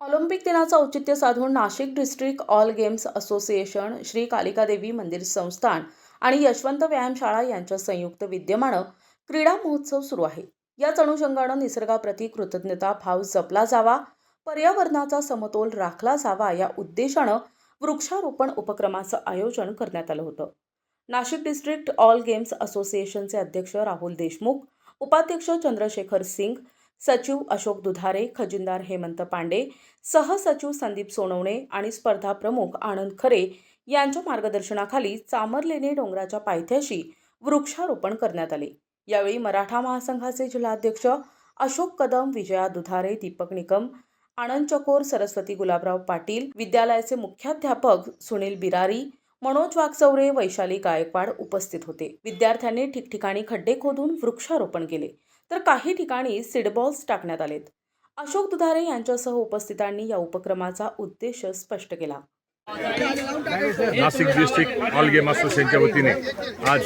Olympic दिनाचं औचित्य साधून Nashik district all games association Shri Kalikadevi Mandir Sansthan आणि यशवंत व्यायामशाळा यांच्या संयुक्त विद्यमानं क्रीडा महोत्सव सुरू आहे. याच अनुषंगानं निसर्गाप्रती कृतज्ञता भाव जपला जावा पर्यावरणाचा समतोल राखला जावा या उद्देशानं वृक्षारोपण उपक्रमाचं आयोजन करण्यात आलं होतं. नाशिक डिस्ट्रिक्ट ऑल गेम्स असोसिएशनचे अध्यक्ष राहुल देशमुख उपाध्यक्ष चंद्रशेखर सिंग सचिव अशोक दुधारे खजिनदार हेमंत पांडे सहसचिव संदीप सोनवणे आणि स्पर्धा प्रमुख आनंद खरे यांच्या मार्गदर्शनाखाली चामरलेने डोंगराच्या पायथ्याशी वृक्षारोपण करण्यात आले. यावेळी मराठा महासंघाचे जिल्हाध्यक्ष अशोक कदम विजया दुधारे दीपक निकम आनंद चकोर सरस्वती गुलाबराव पाटील विद्यालयाचे मुख्याध्यापक सुनील बिरारी मनोज वाघचौरे वैशाली गायकवाड उपस्थित होते. विद्यार्थ्यांनी ठिकठिकाणी खड्डे खोदून वृक्षारोपण केले. तर काही ठिकाणी सीडबॉल्स टाकण्यात आलेत. अशोक दुधारे यांच्यासह उपस्थितांनी या उपक्रमाचा उद्देश स्पष्ट केला. नाशिक डिस्ट्रिक्ट ऑल गेम असोसिएशनच्या वतीने आज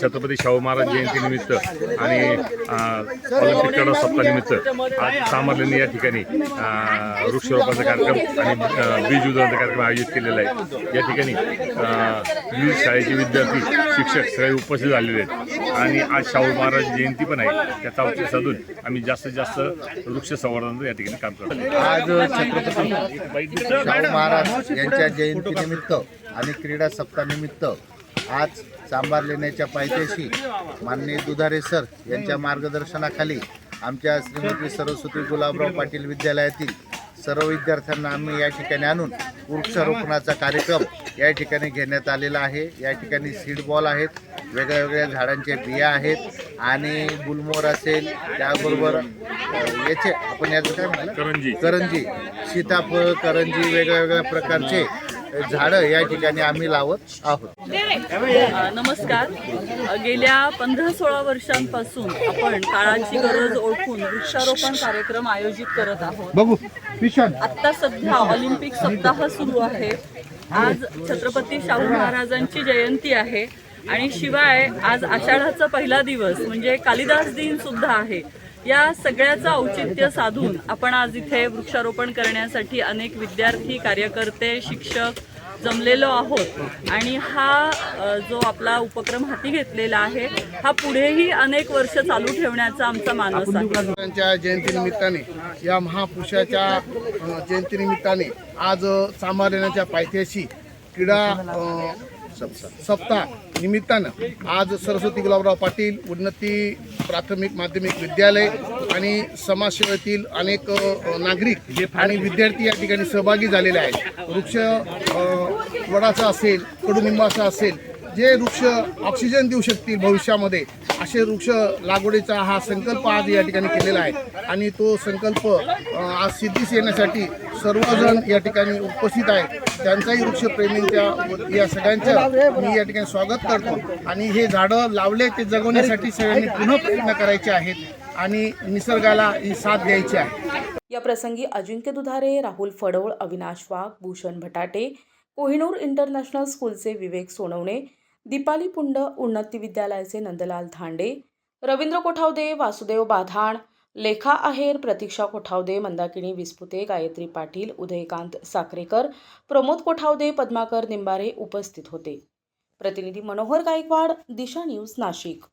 छत्रपती शाहू महाराज जयंतीनिमित्त आणि ऑलिम्पिक क्रीडा सप्ताहानिमित्त आज सामरलेणी या ठिकाणी अ, वृक्षारोपणाचा कार्यक्रम आणि बीज उधळण्याचा कार्यक्रम आयोजित केलेला आहे. या ठिकाणी विविध शाळेचे विद्यार्थी शिक्षक सगळे उपस्थित झालेले आहेत. आणि आज शाहू महाराज जयंती पण आहे. त्याचा औचित्य साधून आम्ही जास्तीत जास्त वृक्ष संवर्धन या ठिकाणी काम करतो. आज छत्रपती शाहू महाराज यांच्या जयंतीनिमित्त आणि क्रीडा सप्ताहानिमित्त आज सांबार लेण्याच्या पायथ्याशी माननीय दुधारे सर यांच्या मार्गदर्शनाखाली आमच्या श्रीमती सरस्वती गुलाबराव पाटील विद्यालयातील सर्व विद्यार्थ्यांना आम्ही या ठिकाणी आणून वृक्षारोपणाचा कार्यक्रम या ठिकाणी घेण्यात आलेला आहे. या ठिकाणी सीड बॉल आहेत वेगळ्या वेगळ्या झाडांच्या बिया आहेत आणि गुलमोहर असेल त्याबरोबर याचे आपण याचं काय म्हणलं करंजी. करंजी. सीताफळ करंजी वेगळ्या वेगळ्या प्रकारचे झाडं या ठिकाणी आम्ही लावत आहोत. नमस्कार. गेल्या पंधरा सोळा वर्षांपासून आपण काळाची गरज ओळखून वृक्षारोपण कार्यक्रम आयोजित करत आहोत. बघू विशाल आत्ता सध्या ऑलिम्पिक सप्ताह सुरू आहे. आज छत्रपती शाहू महाराजांची जयंती आहे. आणि शिवाय आज आषाढाचा पहिला दिवस म्हणजे कालिदास दिन सुद्धा आहे. या सगळ्याचं औचित्य साधून आपण आज इथे वृक्षारोपण करण्यासाठी अनेक विद्यार्थी कार्यकर्ते शिक्षक जमलेलो आहोत. आणि हा जो आपला उपक्रम हाती घेतलेला आहे हा पुढेही अनेक वर्ष चालू ठेवण्याचा आमचा मानस आहे. जयंतीनिमित्ताने या महापुरुषाच्या जयंतीनिमित्ताने आज सांबार पायथ्याशी क्रीडा सप्ताह निमित्तानं आज सरस्वती गुलाबराव पाटील उन्नती प्राथमिक माध्यमिक विद्यालय आणि समाजसेवेतील अनेक नागरिक आणि विद्यार्थी या ठिकाणी सहभागी झालेले आहेत. वृक्ष वडाचा असेल कडुनिंबाचा असेल जे वृक्ष ऑक्सिजन देऊ शकतील भविष्यामध्ये पाचशे वृक्ष लागवडीचा हा संकल्प आज या ठिकाणी केलेला आहे. आणि तो संकल्प आज सिद्धीस येण्यासाठी सर्वजण या ठिकाणी उपस्थित आहेत. त्यांचाही वृक्षप्रेमींच्या या सगळ्यांचं मी या ठिकाणी स्वागत करतो. आणि हे झाडं लावले ते जगवण्यासाठी सगळ्यांनी पुन्हा प्रयत्न करायचे आहेत आणि निसर्गाला ही साथ द्यायची आहे. या प्रसंगी अजिंक्य दुधारे राहुल फडोळ अविनाश वाघ भूषण भटाटे कोहिनूर इंटरनॅशनल स्कूलचे विवेक सोनवणे दीपाली पुंड उन्नती विद्यालयाचे नंदलाल धांडे रवींद्र कोठावदे वासुदेव बाधाण लेखा आहेर प्रतीक्षा कोठावदे मंदाकिनी विस्पुते गायत्री पाटील उदयकांत साखरेकर प्रमोद कोठावदे पद्माकर निंबारे उपस्थित होते. प्रतिनिधी मनोहर गायकवाड दिशा न्यूज नाशिक.